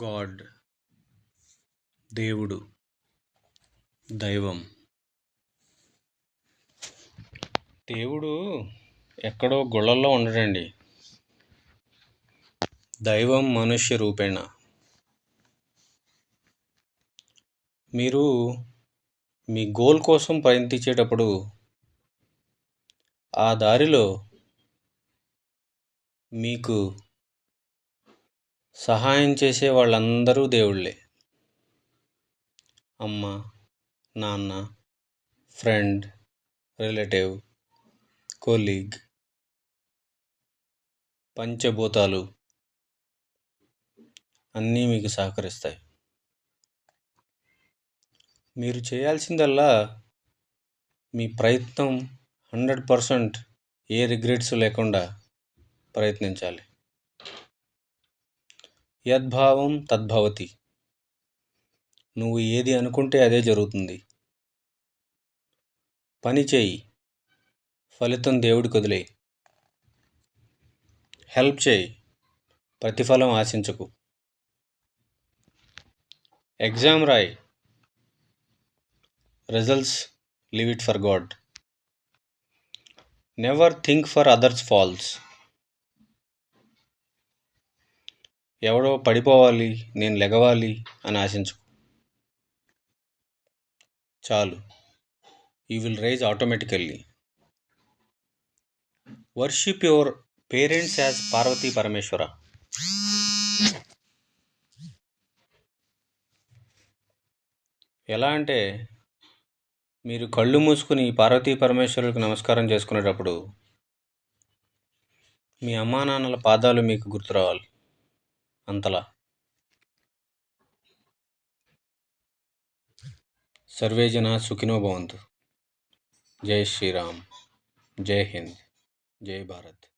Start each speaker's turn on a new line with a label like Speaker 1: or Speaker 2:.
Speaker 1: God దేవుడు దైవం. దేవుడు ఎక్కడో గుళ్ళల్లో ఉండడండి. దైవం మనుష్య రూపేణ. మీరు మీ గోల్ కోసం ప్రయత్నించేటప్పుడు ఆ దారిలో మీకు సహాయం చేసే వాళ్ళందరూ దేవుళ్ళే. అమ్మ నాన్న ఫ్రెండ్ రిలేటివ్ కొలీగ్ పంచభూతాలు అన్నీ మీకు సహకరిస్తాయి. మీరు చేయాల్సిందల్లా మీ ప్రయత్నం హండ్రెడ్ పర్సెంట్ ఏ రిగ్రెట్స్ లేకుండా ప్రయత్నించాలి. యద్భావం తద్భవతి. నువ్వు ఏది అనుకుంటే అదే జరుగుతుంది. పని చేయి. ఫలితం దేవుడికి వదిలేయి హెల్ప్ చేయి. ప్రతిఫలం ఆశించకు. ఎగ్జామ్ రాయి. Results leave it for God. Never think for others falls. ఎవడో పడిపోవాలి నేను లెగవాలి అని ఆశించు. చాలు. You will rise automatically. Worship your parents as Parvati Parameshwara. ఎలా అంటే మీరు కళ్ళు మూసుకుని పార్వతీ పరమేశ్వరులకు నమస్కారం చేసుకునేటప్పుడు మీ అమ్మా నాన్నల పాదాలు మీకు గుర్తు రావాలి అంతలా. సర్వే జన సుఖినో భవంతు. జై శ్రీరామ్. జై హింద్. జై భారత్.